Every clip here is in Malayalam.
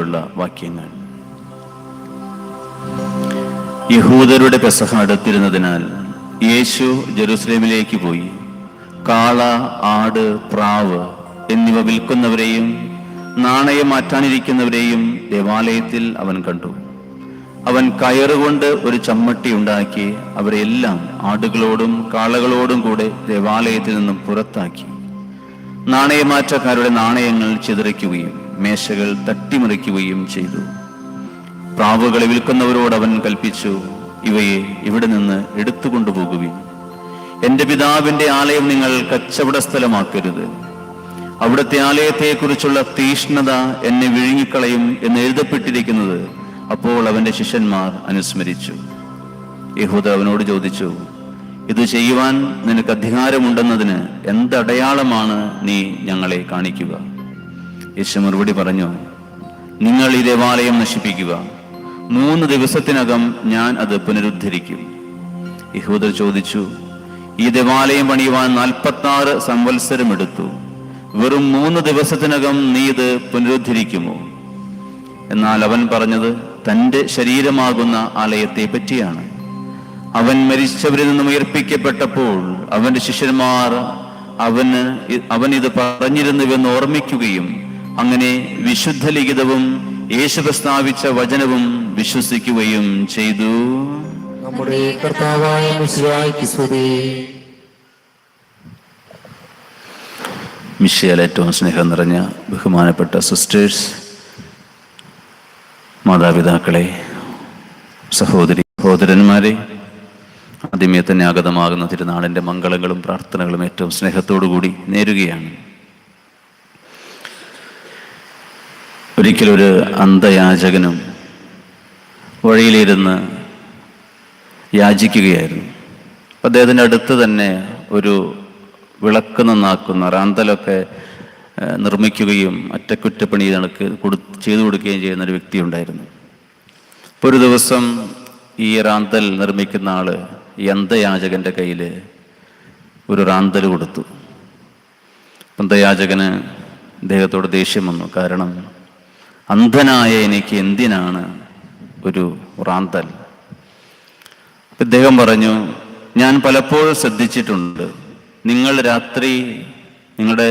ഉള്ള വാക്യങ്ങൾ. യഹൂദരുടെ പെസഹ അടുത്തിരുന്നതിനാൽ യേശു ജെറുസലേമിലേക്ക് പോയി. കാള ആട് പ്രാവ് എന്നിവ വിൽക്കുന്നവരെയും നാണയം മാറ്റാനിരിക്കുന്നവരെയും ദേവാലയത്തിൽ അവൻ കണ്ടു. അവൻ കയറുകൊണ്ട് ഒരു ചമ്മട്ടി ഉണ്ടാക്കി അവരെല്ലാം ആടുകളോടും കാളകളോടും കൂടെ ദേവാലയത്തിൽ നിന്നും പുറത്താക്കി. നാണയമാറ്റക്കാരുടെ നാണയങ്ങൾ ചിതറിക്കുകയും മേശകൾ തട്ടിമറിക്കുകയും ചെയ്തു. പ്രാവുകളെ വിൽക്കുന്നവരോട് അവൻ കൽപ്പിച്ചു ഇവയെ ഇവിടെ നിന്ന് എടുത്തുകൊണ്ടുപോകുവിൻ. എന്റെ പിതാവിന്റെ ആലയം നിങ്ങൾ കച്ചവട സ്ഥലമാക്കരുത് അവിടുത്തെ ആലയത്തെക്കുറിച്ചുള്ള തീഷ്ണത എന്നെ വിഴുങ്ങിക്കളയും എന്ന് എഴുതപ്പെട്ടിരിക്കുന്നത്. അപ്പോൾ അവന്റെ ശിഷ്യന്മാർ അനുസ്മരിച്ചു. യഹൂദ അവനോട് ചോദിച്ചു ഇത് ചെയ്യുവാൻ നിനക്ക് അധികാരമുണ്ടെന്നതിന് എന്തടയാളമാണ് നീ ഞങ്ങളെ കാണിക്കുക? യേശു മറുപടി പറഞ്ഞു നിങ്ങൾ ഈ ദേവാലയം നശിപ്പിക്കുക. മൂന്ന് ദിവസത്തിനകം ഞാൻ അത് പുനരുദ്ധരിക്കും. യഹൂദർ ചോദിച്ചു ഈ ദേവാലയം പണിയുവാൻ നാൽപ്പത്താറ് സംവത്സരം എടുത്തു വെറും മൂന്ന് ദിവസത്തിനകം നീ ഇത് പുനരുദ്ധരിക്കുമോ? എന്നാൽ അവൻ പറഞ്ഞത് തന്റെ ശരീരമാകുന്ന ആലയത്തെ പറ്റിയാണ് അവൻ മരിച്ചവരിൽ നിന്നും ഉയർപ്പിക്കപ്പെട്ടപ്പോൾ അവന്റെ ശിഷ്യന്മാർ അവന് അവൻ ഇത് പറഞ്ഞിരുന്നുവെന്ന് ഓർമ്മിക്കുകയും അങ്ങനെ വിശുദ്ധ ലിഖിതവും യേശു പ്രസ്താവിച്ച വചനവും വിശ്വസിക്കുകയും ചെയ്തു. നമ്മുടെ കർത്താവായ മിഷേൽ ഏറ്റവും സ്നേഹം നിറഞ്ഞ ബഹുമാനപ്പെട്ട സിസ്റ്റേഴ്സ് മാതാപിതാക്കളെ സഹോദരി സഹോദരന്മാരെ ആദ്യമേ തന്നെ ആഗതമാകുന്ന തിരുനാളിന്റെ മംഗളങ്ങളും പ്രാർത്ഥനകളും ഏറ്റവും സ്നേഹത്തോടു കൂടി നേരുകയാണ്. ഒരിക്കലൊരു അന്ധയാചകനും വഴിയിലിരുന്ന് യാചിക്കുകയായിരുന്നു. അദ്ദേഹത്തിന്റെ അടുത്ത് തന്നെ ഒരു വിളക്ക് നന്നാക്കുന്ന റാന്തലൊക്കെ നിർമ്മിക്കുകയും അറ്റകുറ്റപ്പണി നടക്ക് കൊടു ചെയ്തു കൊടുക്കുകയും ചെയ്യുന്ന ഒരു വ്യക്തി ഉണ്ടായിരുന്നു. അപ്പോൾ ഒരു ദിവസം ഈ റാന്തൽ നിർമ്മിക്കുന്ന ആൾ ഈ അന്ധയാചകന്റെ കയ്യിൽ ഒരു റാന്തൽ കൊടുത്തു. അന്ധയാചകന് അദ്ദേഹത്തോട് ദേഷ്യം വന്നു. കാരണം അന്ധനായ എനിക്ക് എന്തിനാണ് ഒരു റാന്തൽ? ഇദ്ദേഹം പറഞ്ഞു ഞാൻ പലപ്പോഴും ശ്രദ്ധിച്ചിട്ടുണ്ട്. നിങ്ങൾ രാത്രി നിങ്ങളുടെ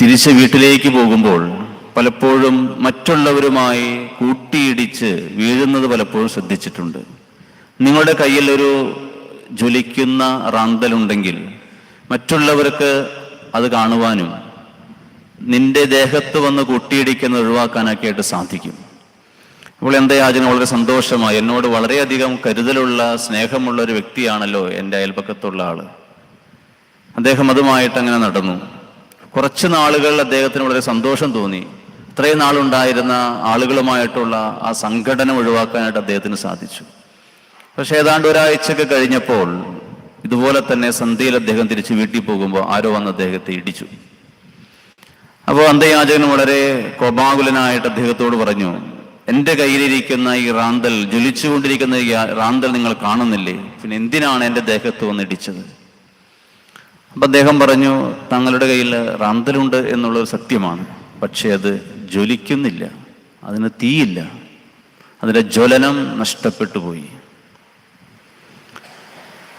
തിരിച്ച് വീട്ടിലേക്ക് പോകുമ്പോൾ പലപ്പോഴും മറ്റുള്ളവരുമായി കൂട്ടിയിടിച്ച് വീഴുന്നത് പലപ്പോഴും ശ്രദ്ധിച്ചിട്ടുണ്ട്. നിങ്ങളുടെ കയ്യിൽ ഒരു ജ്വലിക്കുന്ന റാന്തലുണ്ടെങ്കിൽ മറ്റുള്ളവർക്ക് അത് കാണുവാനും നിന്റെ ദേഹത്ത് വന്ന് കൂട്ടിയിടിക്കുന്നത് ഒഴിവാക്കാനൊക്കെ ആയിട്ട് സാധിക്കും. അപ്പോൾ എന്താ യാചന വളരെ സന്തോഷമായി. എന്നോട് വളരെയധികം കരുതലുള്ള സ്നേഹമുള്ള ഒരു വ്യക്തിയാണല്ലോ എന്റെ അയൽപക്കത്തുള്ള ആൾ. അദ്ദേഹം അതുമായിട്ട് അങ്ങനെ നടന്നു. കുറച്ച് നാളുകൾ അദ്ദേഹത്തിന് വളരെ സന്തോഷം തോന്നി. ഇത്രയും നാളുണ്ടായിരുന്ന ആളുകളുമായിട്ടുള്ള ആ സംഘടന ഒഴിവാക്കാനായിട്ട് അദ്ദേഹത്തിന് സാധിച്ചു. പക്ഷേ ഏതാണ്ട് ഒരാഴ്ചയൊക്കെ കഴിഞ്ഞപ്പോൾ ഇതുപോലെ തന്നെ സന്ധ്യയിൽ അദ്ദേഹം തിരിച്ച് വീട്ടിൽ പോകുമ്പോൾ ആരോ വന്ന് അദ്ദേഹത്തെ ഇടിച്ചു. അപ്പോൾ അന്തയാചകൻ വളരെ കോപാകുലനായിട്ട് അദ്ദേഹത്തോട് പറഞ്ഞു എന്റെ കയ്യിലിരിക്കുന്ന ഈ റാന്തൽ ജ്വലിച്ചുകൊണ്ടിരിക്കുന്ന ഈ റാന്തൽ നിങ്ങൾ കാണുന്നില്ലേ? പിന്നെ എന്തിനാണ് എന്റെ ദേഹത്ത് വന്ന് ഇടിച്ചത്? അപ്പൊ അദ്ദേഹം പറഞ്ഞു തങ്ങളുടെ കയ്യിൽ റാന്തലുണ്ട് എന്നുള്ളത് സത്യമാണ് പക്ഷേ അത് ജ്വലിക്കുന്നില്ല അതിന് തീയില്ല അതിന്റെ ജ്വലനം നഷ്ടപ്പെട്ടു പോയി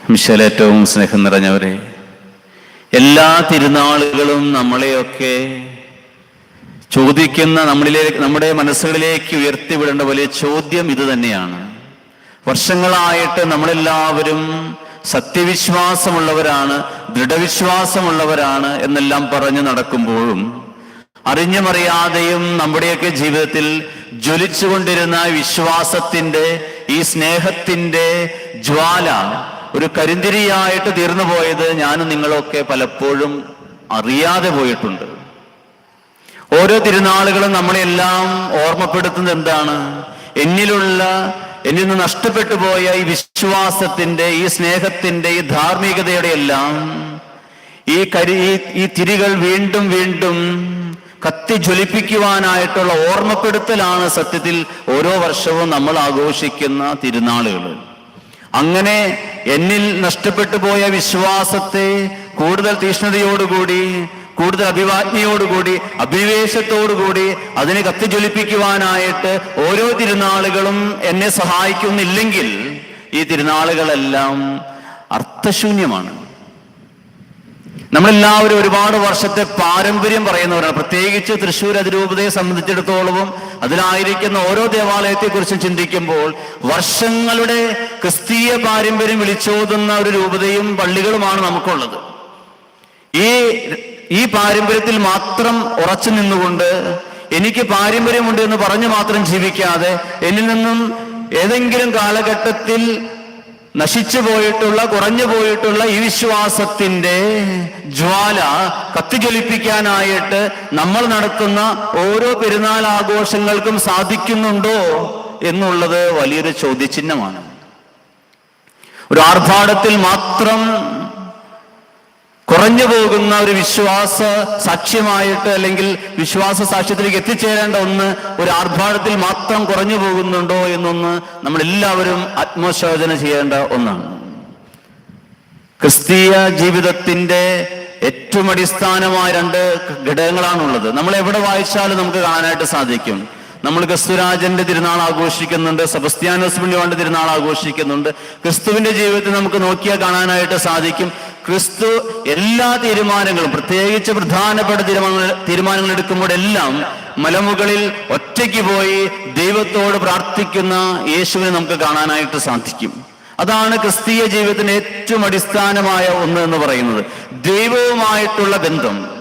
മിശലേറ്റവും സ്നേഹം നിറഞ്ഞവരെ എല്ലാ തിരുനാളുകളും നമ്മളെയൊക്കെ ചോദിക്കുന്ന നമ്മളിലേക്ക് നമ്മുടെ മനസ്സുകളിലേക്ക് ഉയർത്തിവിടേണ്ട വലിയ ചോദ്യം ഇത് തന്നെയാണ്. വർഷങ്ങളായിട്ട് നമ്മളെല്ലാവരും സത്യവിശ്വാസമുള്ളവരാണ് ദൃഢവിശ്വാസമുള്ളവരാണ് എന്നെല്ലാം പറഞ്ഞു നടക്കുമ്പോഴും അറിഞ്ഞുമറിയാതെയും നമ്മുടെയൊക്കെ ജീവിതത്തിൽ ജ്വലിച്ചുകൊണ്ടിരുന്ന വിശ്വാസത്തിന്റെ ഈ സ്നേഹത്തിന്റെ ജ്വാല ഒരു കരിന്തിരിയായിട്ട് തീർന്നു പോയത് ഞാനും നിങ്ങളൊക്കെ പലപ്പോഴും അറിയാതെ പോയിട്ടുണ്ട്. ഓരോ തിരുനാളുകളും നമ്മളെല്ലാം ഓർമ്മപ്പെടുത്തുന്നത് എന്താണ്? എന്നിലുള്ള എന്നിൽ നിന്ന് നഷ്ടപ്പെട്ടു പോയ ഈ വിശ്വാസത്തിന്റെ ഈ സ്നേഹത്തിന്റെ ഈ ധാർമ്മികതയുടെ എല്ലാം ഈ കരി ഈ- തിരികൾ വീണ്ടും വീണ്ടും കത്തി ജ്വലിപ്പിക്കുവാനായിട്ടുള്ള ഓർമ്മപ്പെടുത്തലാണ് സത്യത്തിൽ ഓരോ വർഷവും നമ്മൾ ആഘോഷിക്കുന്ന തിരുനാളുകൾ. അങ്ങനെ എന്നിൽ നഷ്ടപ്പെട്ടു പോയ വിശ്വാസത്തെ കൂടുതൽ തീഷ്ണതയോടുകൂടി കൂടുതൽ അഭിവാജ്ഞയോടുകൂടി അഭിനിവേശത്തോടുകൂടി അതിനെ കത്തിജ്വലിപ്പിക്കുവാനായിട്ട് ഓരോ തിരുനാളുകളും എന്നെ സഹായിക്കുന്നില്ലെങ്കിൽ ഈ തിരുനാളുകളെല്ലാം അർത്ഥശൂന്യമാണ്. നമ്മളെല്ലാവരും ഒരുപാട് വർഷത്തെ പാരമ്പര്യം പറയുന്നവരാണ്. പ്രത്യേകിച്ച് തൃശ്ശൂർ അതിരൂപതയെ സംബന്ധിച്ചിടത്തോളവും അതിലായിരിക്കുന്ന ഓരോ ദേവാലയത്തെക്കുറിച്ചും ചിന്തിക്കുമ്പോൾ വർഷങ്ങളുടെ ക്രിസ്തീയ പാരമ്പര്യം വിളിച്ചോതുന്ന ഒരു രൂപതയും പള്ളികളുമാണ് നമുക്കുള്ളത്. ഈ ഈ പാരമ്പര്യത്തിൽ മാത്രം ഉറച്ചു നിന്നുകൊണ്ട് എനിക്ക് പാരമ്പര്യമുണ്ട് എന്ന് പറഞ്ഞു മാത്രം ജീവിക്കാതെ എന്നിൽ നിന്നും ഏതെങ്കിലും കാലഘട്ടത്തിൽ നശിച്ചു പോയിട്ടുള്ള കുറഞ്ഞു പോയിട്ടുള്ള ഈ വിശ്വാസത്തിന്റെ ജ്വാല കത്തിജ്വലിപ്പിക്കാനായിട്ട് നമ്മൾ നടത്തുന്ന ഓരോ പെരുന്നാൾ ആഘോഷങ്ങൾക്കും സാധിക്കുന്നുണ്ടോ എന്നുള്ളത് വലിയൊരു ചോദ്യചിഹ്നമാണ്. ഒരു ആർഭാടത്തിൽ മാത്രം കുറഞ്ഞു പോകുന്ന ഒരു വിശ്വാസ സാക്ഷ്യമായിട്ട് അല്ലെങ്കിൽ വിശ്വാസ സാക്ഷ്യത്തിലേക്ക് എത്തിച്ചേരേണ്ട ഒന്ന് ഒരു ആർഭാടത്തിൽ മാത്രം കുറഞ്ഞു പോകുന്നുണ്ടോ എന്നൊന്ന് നമ്മൾ എല്ലാവരും ആത്മശോചന ചെയ്യേണ്ട ഒന്നാണ്. ക്രിസ്തീയ ജീവിതത്തിന്റെ ഏറ്റവും അടിസ്ഥാനമായ രണ്ട് ഘടകങ്ങളാണുള്ളത്. നമ്മൾ എവിടെ വായിച്ചാലും നമുക്ക് കാണാനായിട്ട് സാധിക്കും. നമ്മൾ ക്രിസ്തുരാജന്റെ തിരുനാൾ ആഘോഷിക്കുന്നുണ്ട് സെബസ്ത്യാനോസ് പുണ്യവാന്റെ തിരുനാൾ ആഘോഷിക്കുന്നുണ്ട്. ക്രിസ്തുവിന്റെ ജീവിതത്തിൽ നമുക്ക് നോക്കിയാൽ കാണാനായിട്ട് സാധിക്കും. ക്രിസ്തു എല്ലാ തീരുമാനങ്ങളും പ്രത്യേകിച്ച് പ്രധാനപ്പെട്ട തീരുമാനങ്ങൾ തീരുമാനങ്ങൾ എടുക്കുമ്പോഴെല്ലാം മലമുകളിൽ ഒറ്റയ്ക്ക് പോയി ദൈവത്തോട് പ്രാർത്ഥിക്കുന്ന യേശുവിനെ നമുക്ക് കാണാനായിട്ട് സാധിക്കും. അതാണ് ക്രിസ്തീയ ജീവിതത്തിന്റെ ഏറ്റവും അടിസ്ഥാനമായ ഒന്ന് എന്ന് പറയുന്നത്. ദൈവവുമായിട്ടുള്ള ബന്ധം.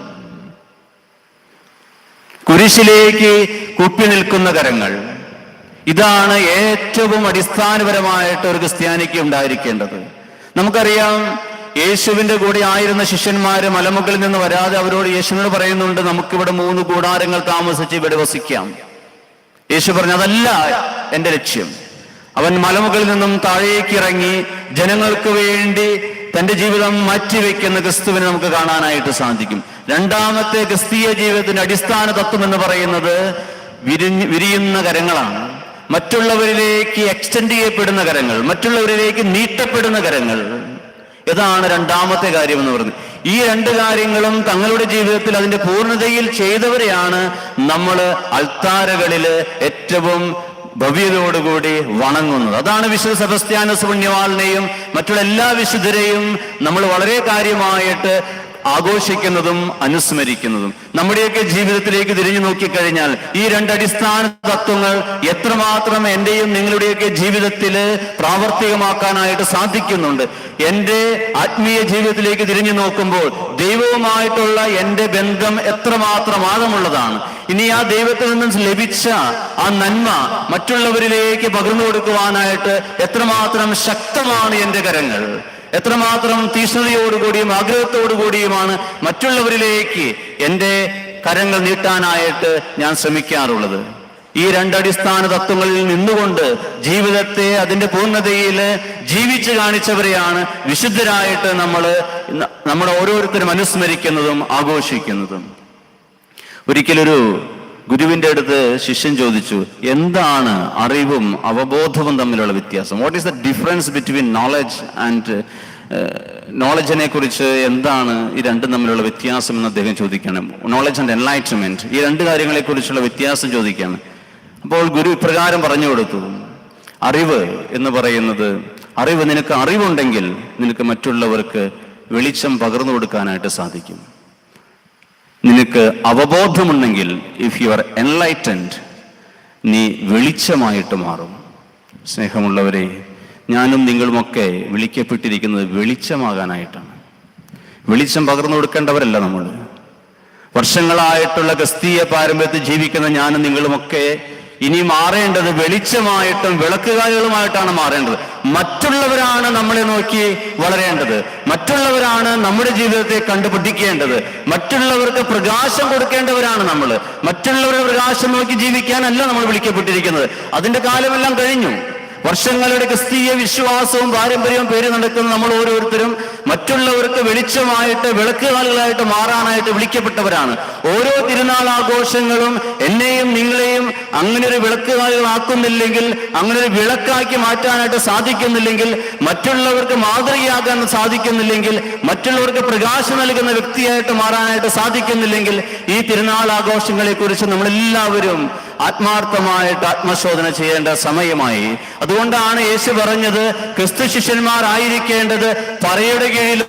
കുരിശിലേക്ക് കുപ്പി നിൽക്കുന്ന കരങ്ങൾ. ഇതാണ് ഏറ്റവും അടിസ്ഥാനപരമായിട്ട് ഒരു ക്രിസ്ത്യാനിക്ക് ഉണ്ടായിരിക്കേണ്ടത്. നമുക്കറിയാം യേശുവിന്റെ കൂടെ ആയിരുന്ന ശിഷ്യന്മാര് മലമുകളിൽ നിന്ന് വരാതെ അവരോട് യേശുവിനോട് പറയുന്നുണ്ട് നമുക്കിവിടെ മൂന്ന് കൂടാരങ്ങൾ താമസിച്ച് ഇവിടെ വസിക്കാം. യേശു പറഞ്ഞു അതല്ല എന്റെ ലക്ഷ്യം. അവൻ മലമുകളിൽ നിന്നും താഴേക്ക് ഇറങ്ങി ജനങ്ങൾക്ക് വേണ്ടി തന്റെ ജീവിതം മാറ്റിവെക്കുന്ന ക്രിസ്തുവിനെ നമുക്ക് കാണാനായിട്ട് സാധിക്കും. രണ്ടാമത്തെ ക്രിസ്തീയ ജീവിതത്തിന്റെ അടിസ്ഥാന തത്വം എന്ന് പറയുന്നത് വിരിഞ്ഞ് വിരിയുന്ന കരങ്ങളാണ്. മറ്റുള്ളവരിലേക്ക് എക്സ്റ്റെൻഡ് ചെയ്യപ്പെടുന്ന കരങ്ങൾ മറ്റുള്ളവരിലേക്ക് നീട്ടപ്പെടുന്ന കരങ്ങൾ. ഇതാണ് രണ്ടാമത്തെ കാര്യം എന്ന് പറയുന്നത്. ഈ രണ്ട് കാര്യങ്ങളും തങ്ങളുടെ ജീവിതത്തിൽ അതിന്റെ പൂർണതയിൽ ചെയ്തവരെയാണ് നമ്മൾ അൾത്താരകളിൽ ഏറ്റവും ഭവ്യതയോടുകൂടി വണങ്ങുന്നത്. അതാണ് വിശുദ്ധ സെബസ്ത്യാനസ് പുണ്യവാളിനെയും മറ്റുള്ള എല്ലാ വിശുദ്ധരെയും നമ്മൾ വളരെ കാര്യമായിട്ട് ആഘോഷിക്കുന്നതും അനുസ്മരിക്കുന്നതും. നമ്മുടെയൊക്കെ ജീവിതത്തിലേക്ക് തിരിഞ്ഞു നോക്കിക്കഴിഞ്ഞാൽ ഈ രണ്ട് അടിസ്ഥാന തത്വങ്ങൾ എത്രമാത്രം എന്റെയും നിങ്ങളുടെയൊക്കെ ജീവിതത്തിൽ പ്രാവർത്തികമാക്കാനായിട്ട് സാധിക്കുന്നുണ്ട്. എന്റെ ആത്മീയ ജീവിതത്തിലേക്ക് തിരിഞ്ഞു നോക്കുമ്പോൾ ദൈവവുമായിട്ടുള്ള എന്റെ ബന്ധം എത്രമാത്രം ആഴമുള്ളതാണ്. ഇനി ആ ദൈവത്തിൽ നിന്നും ലഭിച്ച ആ നന്മ മറ്റുള്ളവരിലേക്ക് പകർന്നു കൊടുക്കുവാനായിട്ട് എത്രമാത്രം ശക്തമാണ് എന്റെ കരങ്ങൾ. എത്രമാത്രം തീഷ്ണതയോടുകൂടിയും ആഗ്രഹത്തോടുകൂടിയുമാണ് മറ്റുള്ളവരിലേക്ക് എന്റെ കരങ്ങൾ നീട്ടാനായിട്ട് ഞാൻ ശ്രമിക്കാറുള്ളത്. ഈ രണ്ടടിസ്ഥാന തത്വങ്ങളിൽ നിന്നുകൊണ്ട് ജീവിതത്തെ അതിന്റെ പൂർണതയിൽ ജീവിച്ചു കാണിച്ചവരെയാണ് വിശുദ്ധരായിട്ട് നമ്മൾ നമ്മുടെ ഓരോരുത്തരും അനുസ്മരിക്കുന്നതും ആഘോഷിക്കുന്നതും. ഒരിക്കലൊരു ഗുരുവിന്റെ അടുത്ത് ശിഷ്യൻ ചോദിച്ചു എന്താണ് അറിവും അവബോധവും തമ്മിലുള്ള വ്യത്യാസം? What is the difference between knowledge and നോളജിനെ കുറിച്ച് എന്താണ് ഈ രണ്ടും തമ്മിലുള്ള വ്യത്യാസം? എന്ന് അദ്ദേഹം ചോദിക്കണം നോളജ് ആൻഡ് എൻലൈറ്റ്മെന്റ് ഈ രണ്ട് കാര്യങ്ങളെക്കുറിച്ചുള്ള വ്യത്യാസം ചോദിക്കുകയാണ്. അപ്പോൾ ഗുരു ഇപ്രകാരം പറഞ്ഞു കൊടുത്തു അറിവ് എന്ന് പറയുന്നത് അറിവ് നിനക്ക് അറിവുണ്ടെങ്കിൽ നിനക്ക് മറ്റുള്ളവർക്ക് വെളിച്ചം പകർന്നു കൊടുക്കാനായിട്ട് സാധിക്കും. നിനക്ക് അവബോധമുണ്ടെങ്കിൽ ഇഫ് യു ആർ എൻലൈറ്റൻഡ് നീ വെളിച്ചമായിട്ട് മാറും. സ്നേഹമുള്ളവരെ ഞാനും നിങ്ങളുമൊക്കെ വിളിക്കപ്പെട്ടിരിക്കുന്നത് വെളിച്ചമാകാനായിട്ടാണ്. വെളിച്ചം പകർന്നു കൊടുക്കേണ്ടവരല്ല നമ്മൾ. വർഷങ്ങളായിട്ടുള്ള ക്രിസ്തീയ പാരമ്പര്യത്തിൽ ജീവിക്കുന്ന ഞാനും നിങ്ങളുമൊക്കെ ഇനി മാറേണ്ടത് വെളിച്ചമായിട്ടും വിളക്കുകാലുകളുമായിട്ടാണ് മാറേണ്ടത്. മറ്റുള്ളവരാണ് നമ്മളെ നോക്കി വളരേണ്ടത്. മറ്റുള്ളവരാണ് നമ്മുടെ ജീവിതത്തെ കണ്ടുപിടിക്കേണ്ടത്. മറ്റുള്ളവർക്ക് പ്രകാശം കൊടുക്കേണ്ടവരാണ് നമ്മൾ. മറ്റുള്ളവരുടെ പ്രകാശം നോക്കി ജീവിക്കാനല്ല നമ്മൾ വിളിക്കപ്പെട്ടിരിക്കുന്നത്. അതിന്റെ കാലമെല്ലാം കഴിഞ്ഞു. വർഷങ്ങളുടെ ക്രിസ്തീയ വിശ്വാസവും പാരമ്പര്യവും പേര് നടക്കുന്ന നമ്മൾ ഓരോരുത്തരും മറ്റുള്ളവർക്ക് വെളിച്ചമായിട്ട് വിളക്കുകാലുകളായിട്ട് മാറാനായിട്ട് വിളിക്കപ്പെട്ടവരാണ്. ഓരോ തിരുനാൾ ആഘോഷങ്ങളും എന്നെയും നിങ്ങളെയും അങ്ങനെ ഒരു വിളക്കുകാലുകളാക്കുന്നില്ലെങ്കിൽ അങ്ങനെ ഒരു വിളക്കാക്കി മാറ്റാനായിട്ട് സാധിക്കുന്നില്ലെങ്കിൽ മറ്റുള്ളവർക്ക് മാതൃകയാകാൻ സാധിക്കുന്നില്ലെങ്കിൽ മറ്റുള്ളവർക്ക് പ്രകാശം നൽകുന്ന വ്യക്തിയായിട്ട് മാറാനായിട്ട് സാധിക്കുന്നില്ലെങ്കിൽ ഈ തിരുനാൾ ആഘോഷങ്ങളെ കുറിച്ച് നമ്മളെല്ലാവരും ആത്മാർത്ഥമായിട്ട് ആത്മശോധന ചെയ്യേണ്ട സമയമായി. അതുകൊണ്ടാണ് യേശു പറഞ്ഞത് ക്രിസ്തു ശിഷ്യന്മാരായിരിക്കേണ്ടത് പറയുടെ കീഴിലോ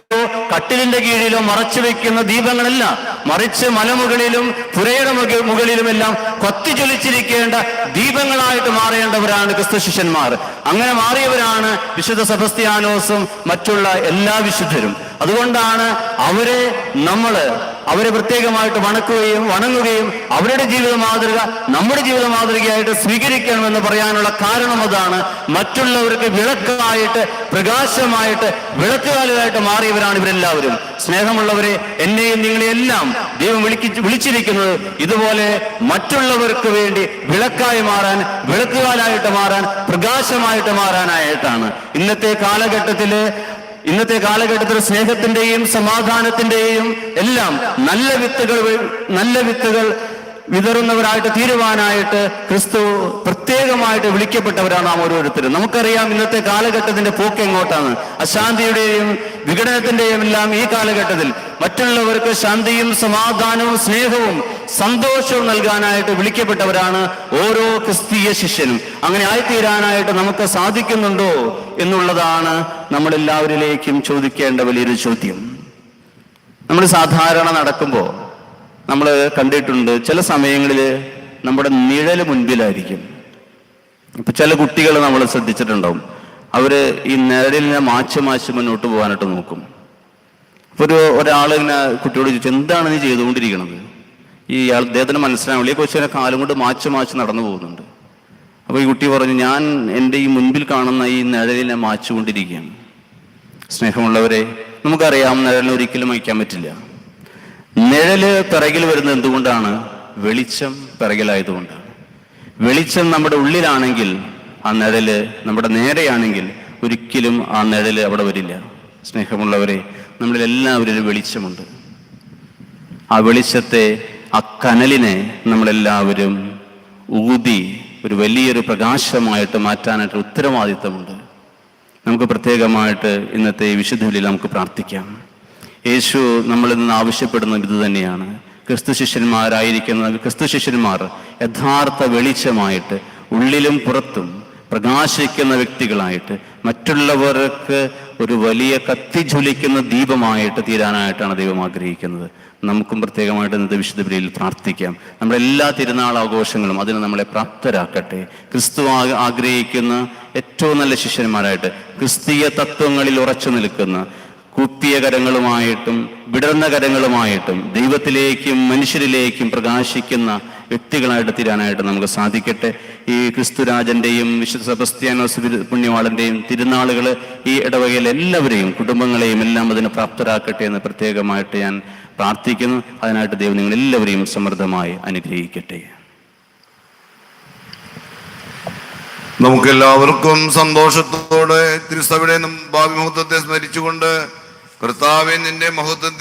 കട്ടിലിന്റെ കീഴിലോ മറച്ചു വെക്കുന്ന ദീപങ്ങളല്ല. മറിച്ച് മലമുകളിലും പുരയുടെ മുക- മുകളിലുമെല്ലാം കത്തിജ്വലിച്ചിരിക്കേണ്ട ദീപങ്ങളായിട്ട് മാറേണ്ടവരാണ് ക്രിസ്തു ശിഷ്യന്മാർ. അങ്ങനെ മാറിയവരാണ് വിശുദ്ധ സെബസ്ത്യാനോസും മറ്റുള്ള എല്ലാ വിശുദ്ധരും. അതുകൊണ്ടാണ് അവരെ നമ്മൾ അവരെ പ്രത്യേകമായിട്ട് വണക്കുകയും വണങ്ങുകയും അവരുടെ ജീവിത മാതൃക നമ്മുടെ ജീവിത മാതൃകയായിട്ട് സ്വീകരിക്കണമെന്ന് പറയാനുള്ള കാരണം അതാണ്. മറ്റുള്ളവർക്ക് വിളക്കായിട്ട് പ്രകാശമായിട്ട് വിളക്കുകാലുകളായിട്ട് മാറിയവരാണ് ഇവരെല്ലാവരും. സ്നേഹമുള്ളവരെ എന്നെയും നിങ്ങളെയെല്ലാം ദൈവം വിളിക്ക വിളിച്ചിരിക്കുന്നത് ഇതുപോലെ മറ്റുള്ളവർക്ക് വേണ്ടി വിളക്കായി മാറാൻ വിളക്കുകാലായിട്ട് മാറാൻ പ്രകാശമായിട്ട് മാറാനായിട്ടാണ്. ഇന്നത്തെ കാലഘട്ടത്തിൽ ഇന്നത്തെ കാലഘട്ടത്തിൽ സ്നേഹത്തിന്റെയും സമാധാനത്തിന്റെയും എല്ലാം നല്ല വിത്തുകൾ നല്ല വിത്തുകൾ വിതറുന്നവരായിട്ട് തീരുവാനായിട്ട് ക്രിസ്തു പ്രത്യേകമായിട്ട് വിളിക്കപ്പെട്ടവരാണ് നാം ഓരോരുത്തരും. നമുക്കറിയാം ഇന്നത്തെ കാലഘട്ടത്തിന്റെ പോക്ക് എങ്ങോട്ടാണ്. അശാന്തിയുടെയും വിഘടനത്തിന്റെയും എല്ലാം ഈ കാലഘട്ടത്തിൽ മറ്റുള്ളവർക്ക് ശാന്തിയും സമാധാനവും സ്നേഹവും സന്തോഷവും നൽകാനായിട്ട് വിളിക്കപ്പെട്ടവരാണ് ഓരോ ക്രിസ്തീയ ശിഷ്യനും. അങ്ങനെ ആയിത്തീരാനായിട്ട് നമുക്ക് സാധിക്കുന്നുണ്ടോ എന്നുള്ളതാണ് നമ്മളെല്ലാവരിലേക്കും ചോദിക്കേണ്ട വലിയൊരു ചോദ്യം. നമ്മൾ സാധാരണ നടക്കുമ്പോൾ നമ്മൾ കണ്ടിട്ടുണ്ട് ചില സമയങ്ങളിൽ നമ്മുടെ നിഴൽ മുൻപിലായിരിക്കും. ഇപ്പൊ ചില കുട്ടികൾ നമ്മൾ ശ്രദ്ധിച്ചിട്ടുണ്ടാവും. അവർ ഈ നിഴലിനെ മാച്ച് മാച്ച് മുന്നോട്ട് പോകാനായിട്ട് നോക്കും. ഇപ്പോൾ ഒരു ഒരാൾ ഇങ്ങനെ കുട്ടിയോട് ചോദിച്ചു എന്താണ് നീ ചെയ്തുകൊണ്ടിരിക്കുന്നത് ഈ ആൾ അദ്ദേഹത്തിന് മനസ്സിലാവില്ല ഈ കൊച്ചിനെ കാലം കൊണ്ട് മാച്ച് മാച്ച് നടന്നു പോകുന്നുണ്ട്. അപ്പൊ ഈ കുട്ടി പറഞ്ഞു ഞാൻ എന്റെ ഈ മുൻപിൽ കാണുന്ന ഈ നിഴലിനെ മാച്ചുകൊണ്ടിരിക്കുകയാണ്. സ്നേഹമുള്ളവരെ നമുക്കറിയാം നിഴലിനെ ഒരിക്കലും വയ്ക്കാൻ പറ്റില്ല. നിഴൽ പിറകിൽ വരുന്നത് എന്തുകൊണ്ടാണ്? വെളിച്ചം പിറകിലായതുകൊണ്ടാണ് വെളിച്ചം നമ്മുടെ ഉള്ളിലാണെങ്കിൽ ആ നിഴൽ നമ്മുടെ നേരെയാണെങ്കിൽ ഒരിക്കലും ആ നിഴൽ അവിടെ വരില്ല. സ്നേഹമുള്ളവരെ നമ്മളിൽ എല്ലാവരും ഒരു വെളിച്ചമുണ്ട്. ആ വെളിച്ചത്തെ ആ കനലിനെ നമ്മളെല്ലാവരും ഊതി ഒരു വലിയൊരു പ്രകാശമായിട്ട് മാറ്റാനായിട്ട് ഉത്തരവാദിത്തമുണ്ട്. നമുക്ക് പ്രത്യേകമായിട്ട് ഇന്നത്തെ വിശുദ്ധ നമുക്ക് പ്രാർത്ഥിക്കാം. യേശു നമ്മളിൽ നിന്ന് ആവശ്യപ്പെടുന്നത് ഇത് തന്നെയാണ്. ക്രിസ്തു ശിഷ്യന്മാരായിരിക്കുന്ന ക്രിസ്തു ശിഷ്യന്മാർ യഥാർത്ഥ വെളിച്ചമായിട്ട് ഉള്ളിലും പുറത്തും പ്രകാശിക്കുന്ന വ്യക്തികളായിട്ട് മറ്റുള്ളവർക്ക് ഒരു വലിയ കത്തിജ്വലിക്കുന്ന ദീപമായിട്ട് തീരാനായിട്ടാണ് ദൈവം ആഗ്രഹിക്കുന്നത്. നമുക്കും പ്രത്യേകമായിട്ട് ഇന്നത്തെ വിശുദ്ധ ബലിയിൽ പ്രാർത്ഥിക്കാം. നമ്മുടെ എല്ലാ തിരുനാൾ ആഘോഷങ്ങളും അതിന് നമ്മളെ പ്രാപ്തരാക്കട്ടെ. ക്രിസ്തു ആഗ്രഹിക്കുന്ന ഏറ്റവും നല്ല ശിഷ്യന്മാരായിട്ട് ക്രിസ്തീയ തത്വങ്ങളിൽ ഉറച്ചു നിൽക്കുന്ന കുപ്പിയ കരങ്ങളുമായിട്ടും വിടർന്ന കരങ്ങളുമായിട്ടും ദൈവത്തിലേക്കും മനുഷ്യരിലേക്കും പ്രകാശിക്കുന്ന വ്യക്തികളായിട്ട് തീരാനായിട്ട് നമുക്ക് സാധിക്കട്ടെ. ഈ ക്രിസ്തുരാജന്റെയും വിശുദ്ധ സെബസ്ത്യാനോസ് വിരു- പുണ്യവാളന്റെയും തിരുനാളുകൾ ഈ ഇടവകയിൽ എല്ലാവരെയും കുടുംബങ്ങളെയും എല്ലാം അതിന് പ്രാപ്തരാക്കട്ടെ എന്ന് പ്രത്യേകമായിട്ട് ഞാൻ പ്രാർത്ഥിക്കുന്നു. അതിനായിട്ട് ദൈവം നിങ്ങൾ എല്ലാവരെയും സമൃദ്ധമായി അനുഗ്രഹിക്കട്ടെ. നമുക്കെല്ലാവർക്കും സന്തോഷത്തോടെ തിരുസഭയുടെ ഭാവി മഹത്വത്തെ സ്മരിച്ചുകൊണ്ട് കർത്താവെ നിന്റെ മഹത്വത്തെ